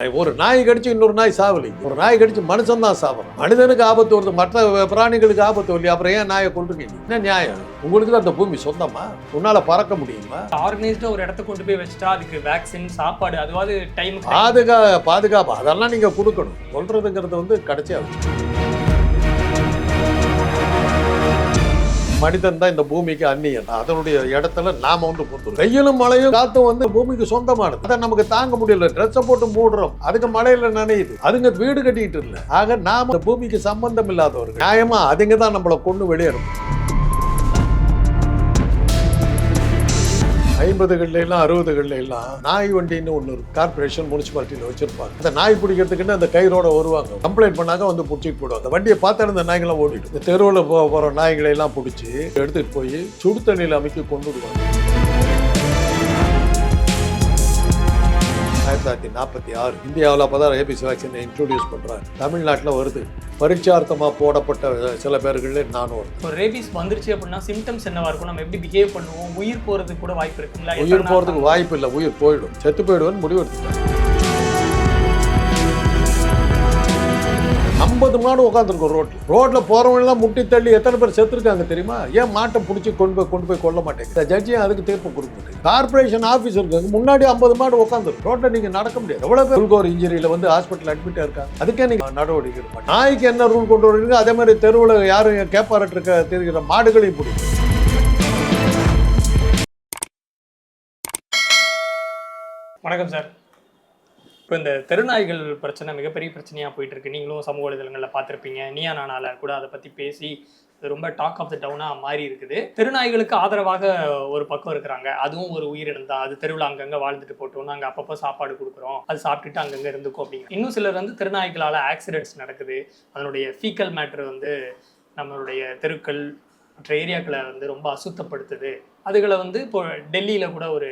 ஒரு நாய் கடிச்சு இன்னொரு நாய் சாவலி. ஒரு நாய் கடிச்சு மனுஷன் தான் சாப்பிடும் மனிதனுக்கு ஆபத்து வருது மற்ற பிராணிகளுக்கு ஆபத்து வரலையா அப்புறம் ஏன் நாயை கொண்டுருங்க என்ன நியாயம்? உங்களுக்கு தான் அந்த பூமி சொந்தமா? உன்னால பறக்க முடியுமா? ஆர்கனைஸ்டா ஒரு இடத்த கொண்டு போய் வச்சுட்டா அதுக்கு வேக்சின் சாப்பாடு அதுவாது டைம் பாதுகா பாதுகாப்பு அதெல்லாம் நீங்க கொடுக்கணும். சொல்றதுங்கிறது வந்து கடைசியா மனிதன் தான் இந்த பூமிக்கு அந்நியன். அதனுடைய இடத்துல நாம வந்து பொறுத்து வெயிலும் மழையும் காத்தும் வந்து பூமிக்கு சொந்தமானது. அதை நமக்கு தாங்க முடியல. ட்ரெஸ்ஸை போட்டு மூடுறோம். அதுக்கு மழையில நனையுது. அதுங்க வீடு கட்டிட்டு இல்ல. ஆக நாம இந்த பூமிக்கு சம்பந்தம் இல்லாதவர்கள். நியாயமா? அதுங்க தான் நம்மளை கொண்டு வெளியேறும் ஐம்பதுகள்ல எல்லாம் அறுபதுகள்ல எல்லாம் நாய் வண்டின்னு ஒன்று கார்பரேஷன் முனிசிபாலிட்டியில் வச்சிருப்பாங்க. அந்த நாய் பிடிக்கிறதுக்குன்னு அந்த கயிறோட வருவாங்க. கம்ப்ளைண்ட் பண்ணாக்க வந்து பிடிச்சிட்டு போயிடுவாங்க அந்த வண்டியை பார்த்தா இந்த நாய்களாம் ஓடிடும். இந்த தெருவில் போகிற நாய்களை எல்லாம் பிடிச்சி எடுத்துகிட்டு போய் சுடு தண்ணியில் அமைக்க கொண்டு விடுவாங்க ஆயிரத்தி தொள்ளாயிரத்தி நாற்பத்தி ஆறு. இந்தியாவில் அப்போ தான் ஏபிசி வேக்சினை இன்ட்ரோடியூஸ் பண்ணுறாங்க தமிழ்நாட்டில் வருது. பரீட்சார்த்தமாக போடப்பட்ட சில பேர்களில் நானும் ஒரு. ஒரு ரேபிஸ் வந்துருச்சு அப்படின்னா சிம்டம்ஸ் என்னவா இருக்கும்? நம்ம எப்படி பிஹேவ் பண்ணுவோம்? உயிர் போறதுக்கு கூட வாய்ப்பு இருக்குங்களா? உயிர் போகிறதுக்கு வாய்ப்பு இல்லை. உயிர் போயிடும். செத்து போயிடுவேன்னு முடிவு எடுத்துட்டேன் ஐம்பது மாடு உட்காந்துருக்கும் ரோட்டில் ரோட்டில் போறவங்க முட்டி தள்ளி எத்தனை பேர் செத்துருக்காங்க தெரியுமா? ஏன் மாட்டை பிடிச்சி கொண்டு போய் கொண்டு போய் கொல்ல மாட்டேங்குது? இந்த ஜட்ஜியும் அதுக்கு தீர்ப்பு கொடுக்க கார்பரேஷன் ஆஃபீஸ் இருக்காங்க முன்னாடி ஐம்பது மாடு உட்காந்துரும் ரோட்டில் நீங்கள் நடக்க முடியாது. எவ்வளோ பேர் ஒரு இன்ஜுரியில் வந்து ஹாஸ்பிட்டல் அட்மிட் இருக்காங்க? அதுக்கே நீங்கள் நடவடிக்கை எடுப்பாங்க. நாய்க்கு என்ன ரூல் கொண்டு வரீங்க அதே மாதிரி தெருவில் யாரும் கேப்பாரட்டு இருக்க தெரிகிற மாடுகளையும் பிடிக்கும் வணக்கம் சார். இப்போ இந்த தெருநாய்கள் பிரச்சனை மிகப்பெரிய பிரச்சனையாக போயிட்டு இருக்கு நீங்களும் சமூக வலைதளங்களில் பார்த்துருப்பீங்க. நீயா நானால கூட அதை பற்றி பேசி ரொம்ப டாக் ஆஃப் த டவுனாக மாறி இருக்குது. தெருநாய்களுக்கு ஆதரவாக ஒரு பக்கம் இருக்கிறாங்க. அதுவும் ஒரு உயிரினம் தான் அது தெருவில் அங்கங்கே வாழ்ந்துட்டு போட்டோம் நாங்கள் அப்பப்போ சாப்பாடு கொடுக்குறோம். அது சாப்பிட்டுட்டு அங்கங்கே இருந்துக்கும் அப்படிங்க இன்னும் சிலர் வந்து தெருநாய்களால் ஆக்சிடென்ட்ஸ் நடக்குது. அதனுடைய ஃபீக்கல் மேட்ரு வந்து நம்மளுடைய தெருக்கள் மற்ற ஏரியாக்களை வந்து ரொம்ப அசுத்தப்படுத்துது. அதுகளை வந்து இப்போ டெல்லியில் கூட ஒரு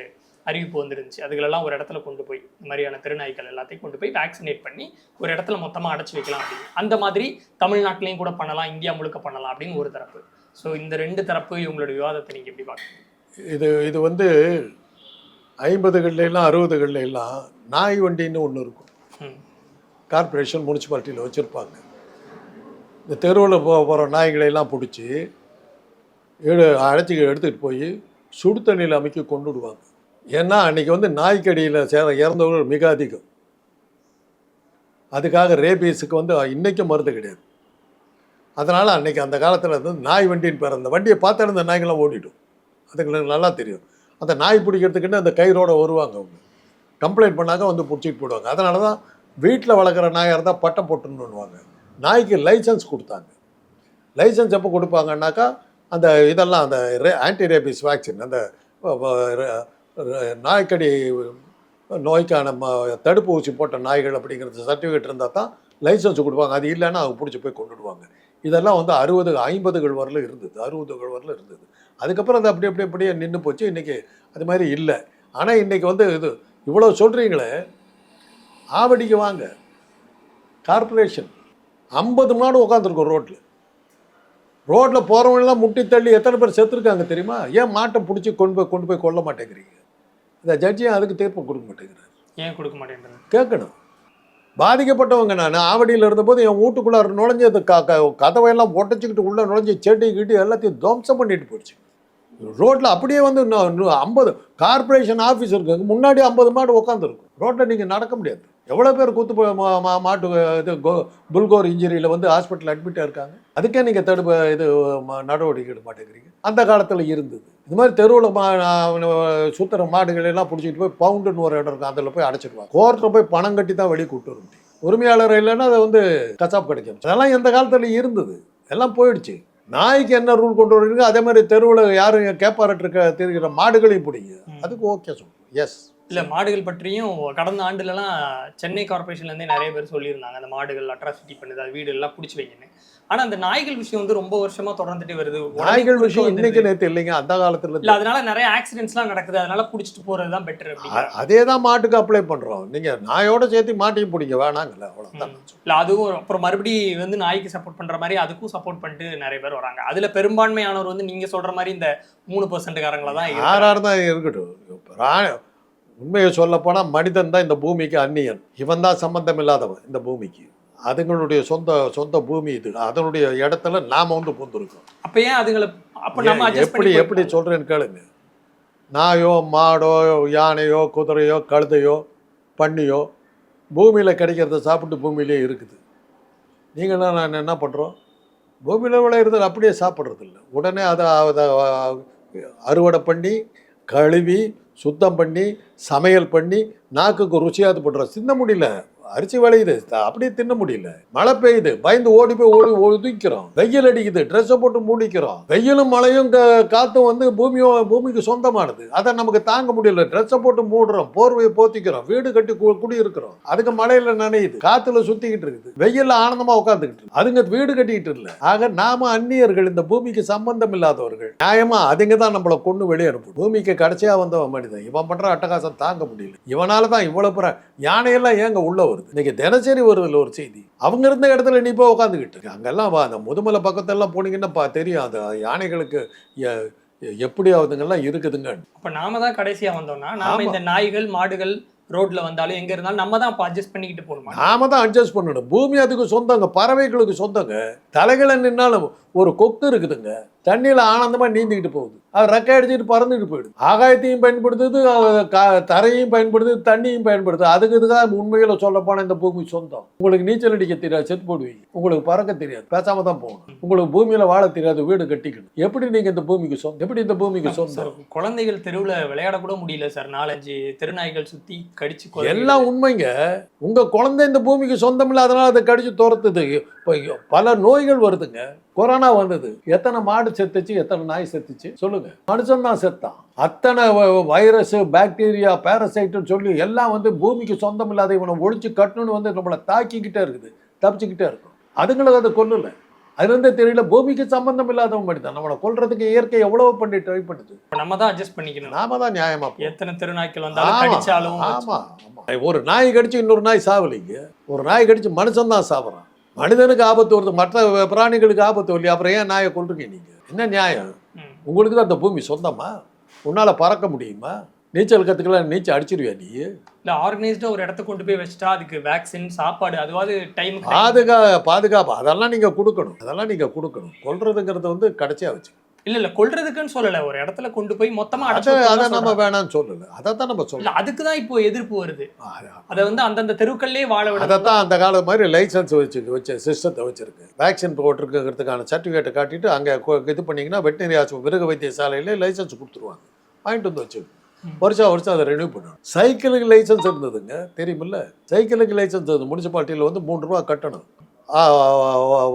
அறிவிப்பு வந்துருந்துச்சு. அதுகளெல்லாம் ஒரு இடத்துல கொண்டு போய் இந்த மாதிரியான திருநாய்கள் எல்லாத்தையும் கொண்டு போய் வேக்சினேட் பண்ணி ஒரு இடத்துல மொத்தமாக அடைச்சி வைக்கலாம் அப்படின்னு. அந்த மாதிரி தமிழ்நாட்டிலையும் கூட பண்ணலாம் இந்தியா முழுக்க பண்ணலாம் அப்படின்னு ஒரு தரப்பு. ஸோ இந்த ரெண்டு தரப்பு இவங்களோட விவாதத்தை நீங்கள் எப்படி பார்க்குறீங்க? இது இது வந்து ஐம்பதுகள்ல எல்லாம் அறுபதுகள்ல எல்லாம் நாய் வண்டின்னு ஒன்று இருக்கும். கார்பரேஷன் முனிசிபாலிட்டியில் வச்சுருப்பாங்க. இந்த தெருவில் போ போகிற நாய்களை எல்லாம் பிடிச்சி எடு அழைச்சி எடுத்துகிட்டு போய் சுடு தண்ணியில் அமைக்க கொண்டு விடுவாங்க ஏன்னா அன்றைக்கி வந்து நாய்க்கடியில் சேர இறந்தவர்கள் மிக அதிகம். அதுக்காக ரேபீஸுக்கு வந்து இன்றைக்கும் மருந்து கிடையாது. அதனால் அன்றைக்கி அந்த காலத்தில் வந்து நாய் வண்டின்னு பேர் அந்த வண்டியை பார்த்தாலும் அந்த நாய்கள்லாம் ஓடிடும். அதுங்களுக்கு நல்லா தெரியும். அந்த நாய் பிடிக்கிறதுக்குன்னு அந்த கயிறோட வருவாங்க அவங்க. கம்ப்ளைண்ட் பண்ணாக்க வந்து பிடிச்சிட்டு போடுவாங்க அதனால தான் வீட்டில் வளர்க்குற நாயாக இருந்தால் பட்டம் போட்டுன்னுவாங்க நாய்க்கு லைசன்ஸ் கொடுத்தாங்க. லைசன்ஸ் எப்போ கொடுப்பாங்கன்னாக்கா அந்த இதெல்லாம் அந்த ரே ஆன்டி ரேபிஸ் வேக்சின் அந்த நாய்க்கடி நோய்க்கான ம தடுப்பு போட்ட நாய்கள் அப்படிங்கிறது சர்டிஃபிகேட் இருந்தால் தான் லைசன்ஸ் கொடுப்பாங்க. அது இல்லைன்னா அவங்க பிடிச்சி போய் கொண்டுடுவாங்க. இதெல்லாம் வந்து அறுபது ஐம்பதுகள் வரல இருந்தது. அறுபதுகள் வரல இருந்தது. அதுக்கப்புறம் அது அப்படி அப்படி அப்படியே நின்று போச்சு. இன்றைக்கி அது மாதிரி இல்லை. ஆனால் இன்றைக்கி வந்து இது இவ்வளோ சொல்கிறீங்களே ஆவடிக்கு வாங்க. கார்ப்பரேஷன் ஐம்பது மாடு உட்காந்துருக்கும் ரோட்டில் ரோட்டில் போகிறவங்களாம் முட்டி தள்ளி எத்தனை பேர் செத்துருக்காங்க தெரியுமா? ஏன் மாட்டை பிடிச்சி கொண்டு போய் கொண்டு போய் கொல்ல மாட்டேங்கிறீங்க? இந்த ஜட்ஜியும் அதுக்கு தீர்ப்பு கொடுக்க மாட்டேங்கிறார். ஏன் கொடுக்க மாட்டேன்றது கேட்கணும். பாதிக்கப்பட்டவங்க நான் ஆவடியில் இருந்தபோது என் வீட்டுக்குள்ளார நுழைஞ்சு அந்த க கதவையெல்லாம் ஒட்டச்சிக்கிட்டு உள்ளே நுழைஞ்சு செடி கிட்டி எல்லாத்தையும் துவம்சம் பண்ணிட்டு போயிடுச்சு ரோட்டில் அப்படியே வந்து ஐம்பது கார்ப்பரேஷன் ஆஃபீஸ் இருக்குங்க முன்னாடி ஐம்பது மாடு உட்காந்துருக்கும் ரோட்டில் நீங்கள் நடக்க முடியாது. எவ்வளோ பேர் கூத்து மாட்டு இது கோ புல்கோர் இன்ஜுரியில் வந்து ஹாஸ்பிட்டல் அட்மிட்டாக இருக்காங்க. அதுக்கே நீங்கள் தடுப்பு இது நடவடிக்கை எடுக்க மாட்டேங்கிறீங்க. அந்த காலத்தில் இருந்தது. இது மாதிரி தெருவில் மா சுற்றுற மாடுகள் எல்லாம் பிடிச்சிட்டு போய் பவுண்டுன்னு ஒரு இடம் இருக்கும் அதில் போய் அடைச்சிடுவாங்க கோர்ட்டில் போய் பணம் கட்டி தான் வெளியே கூட்டு வர முடியும். உரிமையாளர் இல்லைன்னா அதை வந்து கசாப் கிடைக்கும் அதெல்லாம் எந்த காலத்தில் இருந்தது? எல்லாம் போயிடுச்சு. நாய்க்கு என்ன ரூல் கொண்டு வரீங்க அதே மாதிரி தெருவில் யாரும் கேப்பாரட்டு இருக்க தெரிகிற மாடுகளையும் பிடிங்க. அதுக்கு ஓகே சொல்லுங்கள் எஸ் இல்லை மாடுகள் பற்றியும் கடந்த ஆண்டுலலாம் சென்னை கார்பரேஷன்லேருந்தே நிறைய பேர் சொல்லியிருந்தாங்க அந்த மாடுகள் அட்ராசிட்டி பண்ணுது அது வீடு எல்லாம் பிடிச்சி வைங்கன்னு. ஆனால் அந்த நாய்கள் விஷயம் வந்து ரொம்ப வருஷமா தொடர்ந்துட்டே வருது. நாய்கள் விஷயம். இன்னைக்கு நேற்று இல்லைங்க அந்த காலத்துல இல்ல அதனால நிறைய ஆக்சிடென்ட்ஸ்லாம் நடக்குது அதனால புடிச்சிட்டு போறது தான் பெட்டர் அதே தான் மாட்டுக்கு அப்ளை பண்றோம். நீங்க நாயோட சேர்த்து மாட்டையும் பிடிங்க வேணாங்கல்ல அவ்வளவுதான். இல்ல அதுவும் அப்புறம் மறுபடி வந்து நாய்க்கு சப்போர்ட் பண்ற மாதிரி அதுக்கும் சப்போர்ட் பண்ணிட்டு நிறைய பேர் வராங்க. அதுல பெரும்பான்மையானவர் வந்து நீங்க சொல்ற மாதிரி இந்த மூணு பர்சன்ட் காரங்களா தான் இருக்காங்க. யாரா இருந்தா இருக்கட்டும் உண்மையை சொல்லப்போனால் மனிதன் தான் இந்த பூமிக்கு அந்நியன். இவன் தான் சம்பந்தம் இல்லாதவன் இந்த பூமிக்கு. அதுங்களுடைய சொந்த சொந்த பூமி இது. அதனுடைய இடத்துல நாம வந்து பூந்துருக்கோம். அப்ப ஏன் அதுங்களை எப்படி எப்படி சொல்றேன்னு கேளுங்க. நாயோ மாடோ யானையோ குதிரையோ கழுதையோ பன்னியோ பூமியில் கிடைக்கிறத சாப்பிட்டு பூமியிலே இருக்குது. நீங்கள் நான் என்ன பண்ணுறோம் பூமியில் விளையிறது அப்படியே சாப்பிட்றது இல்லை உடனே அதை அதை அறுவடை பண்ணி கழுவி சுத்தம் பண்ணி சமையல் பண்ணி நாக்குக்கு ருசியாது பண்ணுறோம் சிந்த முடியல. அரிசி விளையுது. அப்படியே தின்ன முடியல. மழை பெய்யுது. பயந்து ஓடி போய் ஓடி ஒதுக்கிறோம். வெயில் அடிக்குது. ட்ரெஸ்ஸை போட்டு மூடிக்கிறோம். வெயிலும் மழையும் க- காத்தும் வந்து பூமியோ பூமிக்கு சொந்தமானது. அதை நமக்கு தாங்க முடியல. ட்ரெஸ்ஸை போட்டு மூடுறோம். போர்வையை போத்திக்கிறோம். வீடு கட்டி கு- குடியிருக்கிறோம். அதுக்கு மழையில நனையுது. காத்துல சுத்திக்கிட்டு இருக்குது. வெயில்ல ஆனந்தமா உட்காந்துக்கிட்டு அதுங்க வீடு கட்டிக்கிட்டு இல்ல. ஆக நாம அந்நியர்கள் இந்த பூமிக்கு சம்பந்தம் இல்லாதவர்கள் நியாயமா அதுங்க தான் நம்மளை கொண்டு வெளியே அனுப்பும். பூமிக்கு கடைசியா வந்தவன் மனிதன். இவன் பண்ற அட்டகாசம் தாங்க முடியல. இவனால தான் இவ்வளவு புற யானையெல்லாம் ஏங்க உள்ள வருது இன்னைக்கு தினசரி வருதுல ஒரு செய்தி. அவங்க இருந்த இடத்துல நீ போய் உட்காந்துக்கிட்டு அங்கெல்லாம் வா, அந்த முதுமலை பக்கத்தெல்லாம் போனீங்கன்னா பா தெரியும். அந்த யானைகளுக்கு எ- எப்படி அதுங்கெல்லாம் இருக்குதுங்க அப்ப நாம தான் கடைசியா வந்தோம்னா நாம. இந்த நாய்கள் மாடுகள் ரோட்ல வந்தாலும் எங்க இருந்தாலும் நம்ம தான் அப்ப அட்ஜஸ்ட் பண்ணிக்கிட்டு போகணுமா? நாம தான் அட்ஜஸ்ட் பண்ணணும். பூமி அதுக்கு சொந்தங்க பறவைகளுக்கு சொந்தங்க. தலைகளை நின்னாலும் ஒரு கொக்கு இருக்குதுங்க. தண்ணியில ஆனந்தமா நீந்திக்கிட்டு போகுது. அது ரெக்கை அடிச்சுட்டு பறந்துட்டு போயிடுது. ஆகாயத்தையும் பயன்படுத்துது தரையும் பயன்படுத்துது தண்ணியும் பயன்படுத்துது. அதுக்கு இதுதான் உண்மையில சொல்ல போனா இந்த பூமி சொந்தம். உங்களுக்கு நீச்சல் அடிக்க தெரியாது செத்து போடுவீங்க. உங்களுக்கு பறக்க தெரியாது பேசாம தான் போகணும். உங்களுக்கு பூமியில வாழ தெரியாது வீடு கட்டிக்கணும். எப்படி நீங்க இந்த பூமிக்கு சொந்தம் எப்படி இந்த பூமிக்கு சொந்தம்? குழந்தைகள் தெருவுல விளையாட கூட முடியல சார். நாலஞ்சு தெருநாய்கள் சுத்தி கடிச்சு எல்லாம் உண்மைங்க. உங்க குழந்தை இந்த பூமிக்கு சொந்தம் இல்லை அதனால அதை கடிச்சு துரத்துது. இப்போ பல நோய்கள் வருதுங்க. கொரோனா வந்தது. எத்தனை மாடு செத்துச்சு எத்தனை நாய் செத்துச்சு? சொல்லுங்க. மனுஷன் தான் செத்தான். அத்தனை வைரஸ் பாக்டீரியா பேரசைட்டுன்னு சொல்லி எல்லாம் வந்து பூமிக்கு சொந்தம் இல்லாத இவனை ஒழிச்சு கட்டணும்னு வந்து நம்மளை தாக்கிக்கிட்டே இருக்குது. தப்பிச்சுக்கிட்டே இருக்கும். அதுங்களுக்கு அதை கொல்லல. அது வந்து தெரியல பூமிக்கு சம்பந்தம் இல்லாதவன் மாதிரி தான். நம்மளை கொல்றதுக்கு இயற்கை எவ்வளவு பண்ணி ட்ரை பண்ணுது. நம்ம தான் அட்ஜஸ்ட் பண்ணிக்கணும். நாம தான் நியாயமா. எத்தனை தெருநாய்க்கள் வந்தாலும் கடிச்சாலும் ஆமா ஆமா. ஒரு நாய் கடிச்சு இன்னொரு நாய் சாவலிங்க. ஒரு நாய் கடிச்சு மனுஷன் தான் சாப்பிட்றான் மனிதனுக்கு ஆபத்து வருது மற்ற பிராணிகளுக்கு ஆபத்து வரலையே? அப்புறம் ஏன் நாயை கொல்றீங்க நீங்க? என்ன நியாயம். உங்களுக்கு தான் அந்த பூமி சொந்தமா? உன்னால பறக்க முடியுமா? நீச்சல் கத்துக்கலாம் நீச்சல் அடிச்சிருவியா நீ? இல்ல ஆர்கனைஸ்டா ஒரு இடத்த கொண்டு போய் வச்சுட்டா அதுக்கு வேக்சின் சாப்பாடு அதுவாது டைம் பாதுகா பாதுகாப்பு அதெல்லாம் நீங்க கொடுக்கணும். அதெல்லாம் நீங்க கொடுக்கணும். கொல்றதுங்கிறது வந்து கடைசியா வச்சு இல்ல இல்ல கொல்றதுக்குன்னு சொல்லல. ஒரு இடத்துல கொண்டு போய் மொத்தமா அதை அதை நம்ம. வேணாம்னு சொல்லல. அதை தான் நம்ம இல்ல சொல்லலாம் அதுக்கு தான் இப்போ எதிர்ப்பு வருது. அதை வந்து அந்தந்த தெருக்கள்லயே வாழ விட அதைத்தான் அந்த காலம் மாதிரி லைசன்ஸ் வச்சு வச்ச சிஸ்டத்தை வச்சிருக்கு. வேக்சின் போட்டிருக்கிறதுக்கான சர்டிஃபிகேட்டை காட்டிட்டு அங்கே இது பண்ணீங்கன்னா வெட்டினரி ஆஸ்பத்திரி மிருக வைத்தியசாலையிலே லைசன்ஸ் கொடுத்துருவாங்க. வாங்கிட்டு வந்து வச்சு ம். வருஷம் வருஷம் அதை ரெனியூ பண்ணணும். சைக்கிளுக்கு லைசன்ஸ் இருந்ததுங்க. தெரியுமில்ல? சைக்கிளுக்கு லைசன்ஸ் இருந்தது முனிசிபாலிட்டியில் வந்து மூணு ரூபா கட்டணும்.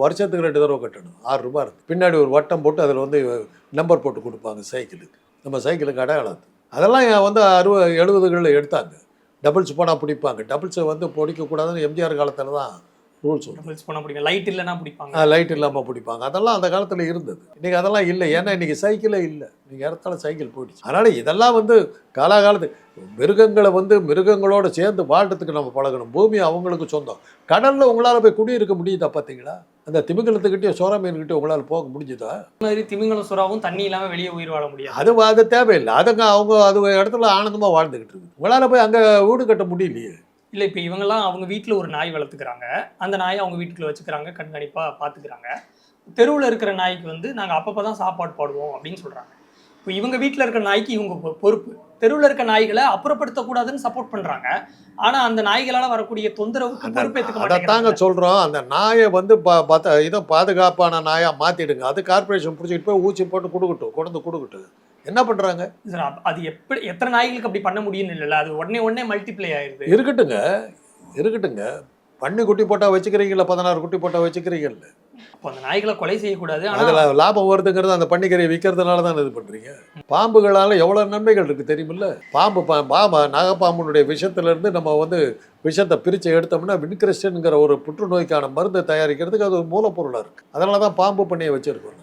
வருஷத்துக்கு ரெண்டு தடவை கட்டணும். ஆறு ரூபா இருக்குது பின்னாடி ஒரு வட்டம் போட்டு அதில் வந்து நம்பர் போட்டு கொடுப்பாங்க சைக்கிளுக்கு. நம்ம சைக்கிளுக்கு அடையாளத்து அதெல்லாம் வந்து அறுபது எழுபதுகளில் எடுத்தாங்க. டபுள்ஸ் போனால் பிடிப்பாங்க. டபுள்ஸை வந்து பிடிக்கக்கூடாதுன்னு எம்ஜிஆர் காலத்தில் தான் ரூல்ஸ் டபுள்ஸ் பண்ண பிடிக்கும். லைட் இல்லைன்னா பிடிப்பாங்க. லைட் இல்லாமல் பிடிப்பாங்க. அதெல்லாம் அந்த காலத்தில் இருந்தது. இன்றைக்கி அதெல்லாம் இல்லை. ஏன்னா இன்றைக்கி சைக்கிளே இல்லை. நீங்கள் இடத்துல சைக்கிள் போயிடுச்சு. அதனால் இதெல்லாம் வந்து காலாகாலத்து மிருகங்களை வந்து மிருகங்களோட சேர்ந்து வாழ்றதுக்கு நம்ம பழகணும். பூமி அவங்களுக்கு சொந்தம். கடலில் உங்களால் போய் குடியிருக்க முடியுதா பார்த்தீங்களா? அந்த திமிங்கலத்துக்கிட்டே சோரா மீன்கிட்டே உங்களால் போக முடிஞ்சுதா? மாதிரி திமிங்கலம் சுறாவும் தண்ணி இல்லாம வெளியே உயிர் வாழ முடியாது. அது அது தேவையில்லை. அதுங்க அவங்க அது இடத்துல ஆனந்தமாக வாழ்ந்துக்கிட்டு இருக்கு உங்களால் போய் அங்கே வீடு கட்ட முடியலையே. இல்ல இப்ப இவங்கெல்லாம் அவங்க வீட்ல ஒரு நாய் வளர்த்துக்கிறாங்க. அந்த நாயை அவங்க வீட்டுக்குள்ள வச்சுக்கிறாங்க கண்காணிப்பா பாத்துக்கிறாங்க. தெருவுல இருக்கிற நாய்க்கு வந்து நாங்க அப்பப்பதான் சாப்பாடு போடுவோம் அப்படின்னு சொல்றாங்க. இப்போ இவங்க வீட்ல இருக்கிற நாய்க்கு இவங்க பொறுப்பு. தெருவுல இருக்க நாய்களை அப்புறப்படுத்தக்கூடாதுன்னு சப்போர்ட் பண்றாங்க. ஆனா அந்த நாய்களால வரக்கூடிய தொந்தரவுக்கு பொறுப்பேற்றுக்க மாட்டேங்கிறாங்க. சொல்கிறோம் அந்த நாயை வந்து பா பத்த இதை பாதுகாப்பான நாயாக மாற்றிடுங்க அது கார்ப்பரேஷன் பிடிச்சிட்டு போய் ஊசி போட்டு கொடுக்கட்டும் கொண்டு கொடுக்கட்டும். என்ன அப்ப அது எப்படி எத்தனை நாய்களுக்கு அப்படி பண்ண முடியும்னு இல்லைல்ல அது உடனே உடனே மல்டிப்ளை ஆயிருது. இருக்கட்டுங்க இருக்கட்டுங்க. பண்ணி குட்டி போட்டால் வச்சுக்கிறீங்களா பதினாறு குட்டி போட்டால் வச்சுக்கிறீங்கல்ல. அப்போ அந்த நாய்களை கொலை செய்யக்கூடாது அதில் லாபம் வருதுங்கிறது அந்த பன்னிக்கறியை விற்கிறதுனால தான் இது பண்ணுறீங்க பாம்புகளால் எவ்வளோ நன்மைகள் இருக்குது தெரியுமில்ல? பாம்பு பா பாம்பு நாகப்பாம்புனுடைய விஷத்திலேருந்து நம்ம வந்து விஷத்தை பிரித்து எடுத்தோம்னா வின்கிரிஸ்டனுங்கிற ஒரு புற்றுநோய்க்கான மருந்து தயாரிக்கிறதுக்கு அது ஒரு மூலப்பொருளாக இருக்குது அதனால தான் பாம்பு பண்ணையை வச்சுருக்கோம்.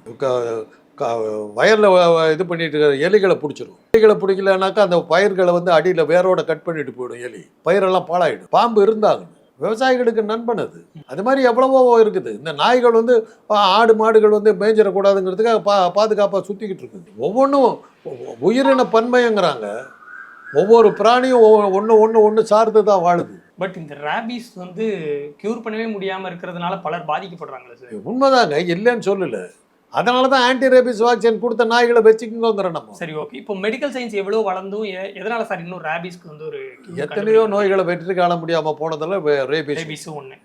வயலில் இது பண்ணிட்டு இருக்கிற எலிகளை பிடிச்சிரும். எலிகளை பிடிக்கலனாக்கா அந்த பயிர்களை வந்து அடியில் வேரோட கட் பண்ணிட்டு போயிடும் எலி. பயிரெல்லாம் பாழாயிடும். பாம்பு இருந்தாங்க விவசாயிகளுக்கு நண்பன் அது. அது மாதிரி எவ்வளவோ இருக்குது. இந்த நாய்கள் வந்து ஆடு மாடுகள் வந்து மேய்ஞ்சிடக்கூடாதுங்கிறதுக்காக பா பாதுகாப்பாக சுற்றிக்கிட்டு இருக்குது. ஒவ்வொன்றும் உயிரின பன்மைங்கிறாங்க ஒவ்வொரு பிராணியும் ஒன்று ஒன்று ஒன்று சார்ந்து தான் வாழுது. பட் இந்த ரேபிஸ் வந்து கியூர் பண்ணவே முடியாம இருக்கிறதுனால பலர் பாதிக்கப்படுறாங்களே சார். உண்மைதாங்க. இல்லைன்னு சொல்லல. அதனால தான் ஆன்டி ரேபிஸ் வேக்சின் கொடுத்த நாய்களை வச்சுக்கோங்கிற நம்ம. சரி ஓகே இப்போ மெடிக்கல் சயின்ஸ் எவ்வளவு வளர்ந்தும் எதனால சார் இன்னும் ரேபிஸ்க்கு வந்து ஒரு எத்தனையோ நோய்களை வெற்றி காண முடியாம போனதில் ரேபிஸ் ரேபிஸும் ஒண்ணு.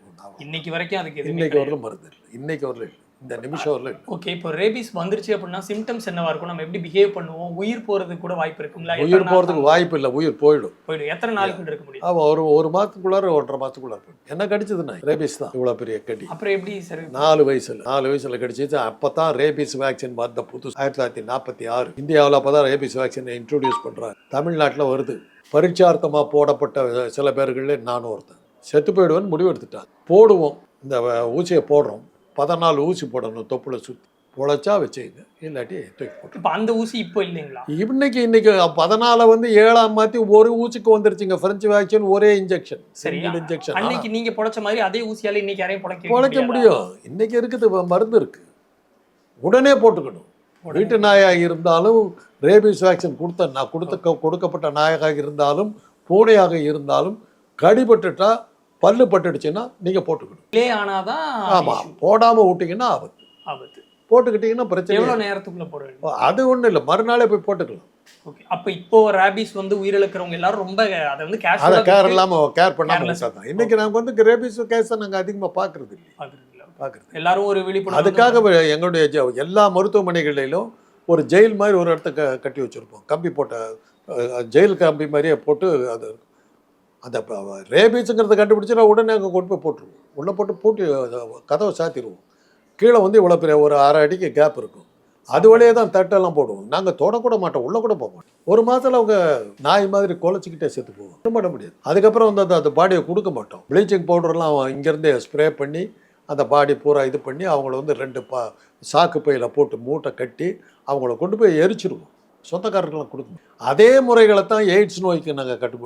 இன்னைக்கு வரைக்கும் அதுக்கு இன்னைக்கு. வரலும் மருந்து இல்லை. இன்னைக்கு வரல இல்லை இந்த நிமிஷம் வரல ஓகே இப்போ ரேபிஸ் வந்துருச்சு அப்படின்னா சிம்டம்ஸ் என்னவா இருக்கும்? நம்ம எப்படி பிஹேவ் பண்ணுவோம்? உயிர் போறதுக்கு கூட வாய்ப்பு இருக்குங்களா? உயிர் போகிறதுக்கு வாய்ப்பு இல்லை உயிர் போயிடும். போயிடும். எத்தனை நாளுக்கு இருக்க முடியும்? அவன் ஒரு ஒரு மாதத்துக்குள்ளார ஒன்றரை மாதத்துக்குள்ளார என்ன கடிச்சது நாய் ரேபிஸ் தான். இவ்வளோ பெரிய கடி. அப்புறம் எப்படி சார் நாலு வயசுல நாலு வயசுல கடிச்சிச்சு அப்போ தான் ரேபிஸ் வேக்சின் வந்த புதுசு ஆயிரத்தி தொள்ளாயிரத்தி நாற்பத்தி ஆறு. இந்தியாவில் அப்போ தான் ரேபிஸ் வேக்சினை இன்ட்ரோடியூஸ் பண்ணுறாங்க தமிழ்நாட்டில் வருது. பரீட்சார்த்தமாக போடப்பட்ட சில பேர்களில் நானும் ஒருத்தன். செத்து போயிடுவேன்னு முடிவு எடுத்துட்டான் போடுவோம். இந்த ஊசியை போடுறோம். பதினாலு ஊசி போடணும் தொப்புளை சுற்றி பொழைச்சா வச்சுக்கங்க. இல்லாட்டி தூக்கி போட்டு இப்போ அந்த ஊசி இப்போ இல்லைங்களா? இன்னைக்கு இன்னைக்கு பதினாலை வந்து ஏழாம் மாற்றி ஒரு ஊசிக்கு வந்துருச்சுங்க. ஃப்ரெஞ்சு வேக்சின் ஒரே இன்ஜெக்ஷன் சரி இன்ஜெக்ஷன் அன்னைக்கு நீங்க பொழைச்ச மாதிரி அதே ஊசியால இன்னைக்கு யாரையும் பொழைக்க பொழைக்க முடியும். இன்னைக்கு இருக்குது மருந்து இருக்கு. உடனே போட்டுக்கணும். வீட்டு நாயாக இருந்தாலும் ரேபிஸ் வேக்சின் கொடுத்த நான் கொடுத்த கொடுக்கப்பட்ட நாயாக இருந்தாலும் பூனையாக இருந்தாலும் கடிபட்டுட்டா பல்லு பட்டுடுச்சுன்னா நீங்க போட்டுக்கணும். டிலே ஆனாதான் ஆமா போடாம விட்டீங்கன்னா ஆபத்து. ஆபத்து. போட்டுக்கிட்டீங்கன்னா பிரச்சனை எவ்வளவு நேரத்துக்குள்ள போட வேண்டும்? இல்லை. அது ஒண்ணும் இல்லை. மறுநாளே போய் போட்டுக்கலாம். ஓகே. அப்ப இப்போ ரேபிஸ் வந்து உயிரிழக்கிறவங்க எல்லாரும் ரொம்ப அதை வந்து அதை கேர் இல்லாம கேர் பண்ணாம Careless. விட்டா தான். இன்னைக்கு நாங்க வந்து ரேபிஸ் கேஸை நாங்க அதிகமா பாக்குறது இல்லை. பாக்குறது எல்லாரும் ஒரு விழிப்புணர்வு அதுக்காக எங்களுடைய எல்லா மருத்துவமனைகளிலும் ஒரு ஜெயில் மாதிரி ஒரு இடத்த கட்டி வச்சுருப்போம். கம்பி போட்ட ஜெயில் கம்பி மாதிரியே போட்டு அது அந்த ரேபீஸுங்கிறத கண்டுபிடிச்சினா உடனே அங்கே கொண்டு போய் போட்டுருவோம். உள்ளே போட்டு பூட்டி கதவை சாத்திடுவோம் கீழே வந்து இவ்வளோ பெரிய ஒரு அரை அடிக்கு கேப் இருக்கும். அது வழியே தான் தட்டெல்லாம் போடுவோம். நாங்கள் தொடக்கூட மாட்டோம் உள்ளே கூட போக மாட்டோம். ஒரு மாதத்தில் அவங்க நாய் மாதிரி குலைச்சிக்கிட்டே செத்து போவோம். பண்ண முடியாது. அதுக்கப்புறம் வந்து அந்த அந்த பாடியை கொடுக்க மாட்டோம். ப்ளீச்சிங் பவுடர்லாம் இங்கேருந்தே ஸ்ப்ரே பண்ணி அந்த பாடி பூரா இது பண்ணி அவங்கள வந்து ரெண்டு பா சாக்கு பையில் போட்டு மூட்டை கட்டி அவங்கள கொண்டு போய் எரிச்சிருவோம். சொந்தக்காரர்கள்லாம் கொடுக்கணும். அதே முறைகளை தான் எய்ட்ஸ் நோய்க்கு நாங்கள் கட்டு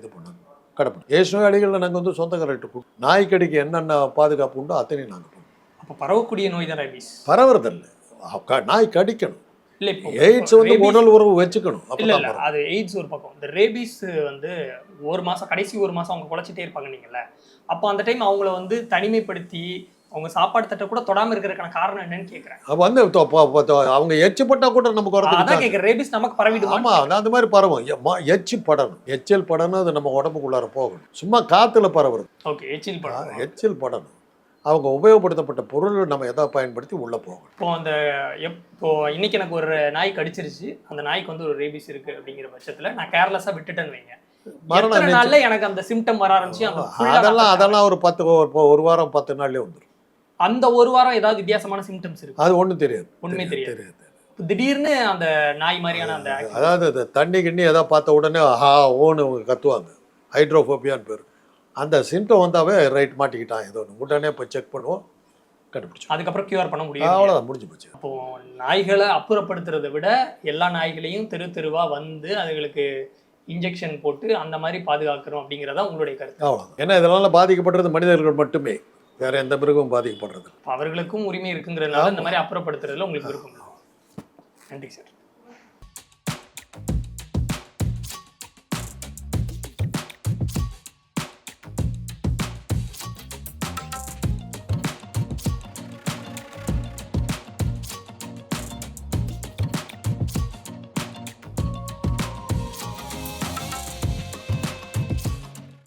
இது பண்ணோம். கடைப்பிடி எய்ட்ஸ் நோயாளிகளில் நாங்கள் வந்து சொந்தக்காரர்கிட்ட கொடு நாய்க்கடிக்கு என்னென்ன பாதுகாப்பு உண்டோ அத்தனையும் நாங்கள் பண்ணுவோம் அப்ப பரவக்கூடிய நோய் தான் ரேபிஸ் பரவுறதில்ல. நாய் கடிக்கணும். எய்ட்ஸ் வந்து உடல் உறவு வச்சுக்கணும். இல்ல அது எய்ட்ஸ் ஒரு பக்கம். இந்த ரேபிஸ் வந்து ஒரு மாசம் கடைசி ஒரு மாசம் அவங்க குலைச்சிட்டே இருப்பாங்க நீங்கல்ல அப்போ அந்த டைம் அவங்கள வந்து தனிமைப்படுத்தி அவங்க சாப்பாடு தட்டை கூட தொடாம இருக்கிறதுக்கான காரணம் என்னன்னு கேக்குறேன். அப்போ வந்து அவங்க எச்சுப்பட்டா கூட நமக்கு அதான் வரதுக்கு கேக்குறேன். ரேபிஸ் நமக்கு பரவிடுமா? ஆமா அது அந்த மாதிரி பரவும். எச்சி படணும். எச்சில் படணும் அது நம்ம உடம்புக்குள்ளார போகணும். சும்மா காத்துல பரவுறது. ஓகே எச்சில் படம் எச்சில் படணும். அவங்க உபயோகப்படுத்தப்பட்ட பொருள் நம்ம எதை பயன்படுத்தி உள்ள போகணும். இப்போ அந்த இப்போ இன்னைக்கு எனக்கு ஒரு நாய் கடிச்சிருச்சு. அந்த நாய்க்கு வந்து ஒரு ரேபிஸ் இருக்கு அப்படிங்கிற பட்சத்துல நான் கேர்லெஸ்ஸா விட்டுட்டேன்னு வைங்க. எத்தனை நாள்ல எனக்கு அந்த சிம்டம் வர ஆரம்பிச்சு அதெல்லாம் அதெல்லாம் ஒரு பத்து ஒரு வாரம் பத்து நாள்லயே வந்துடும் அந்த ஒரு வாரம் ஏதாவது வித்தியாசமான சிம்டம்ஸ் இருக்கு. அது ஒண்ணும் தெரியாது. ஒண்ணுமே தெரியாது திடீர்னு அந்த நாய் மாதிரியான அந்த. அதாவது இந்த தண்ணி கிண்ணி எதாவது பார்த்த உடனே ஆஹா ஓன்னு கத்துவாங்க. ஹைட்ரோஃபோபியான்னு பேர். அந்த சிம்டம் வந்தாவே ரைட் மாட்டிக்கிட்டான் ஏதோ ஒன்று உடனே போய் செக் பண்ணுவோம் கண்டுபிடிச்சோம் அதுக்கப்புறம் கியூர் பண்ண முடியும் அவ்வளோதான் முடிஞ்சு போச்சு. அப்போ நாய்களை அப்புறப்படுத்துறதை விட எல்லா நாய்களையும் தெரு தெருவா வந்து அதுகளுக்கு இன்ஜெக்ஷன் போட்டு அந்த மாதிரி பாதுகாக்கிறோம் அப்படிங்கிறதா உங்களுடைய கருத்து. அவ்வளோதான் ஏன்னா இதனால பாதிக்கப்படுறது மனிதர்கள் மட்டுமே. வேற எந்த மிருகமும் பாதிக்கப்படுறது அவர்களுக்கும் உரிமை இருக்குங்கிறதுனால இந்த மாதிரி அப்புறப்படுத்துறதுல உங்களுக்கு விருப்பம். நன்றி சார்.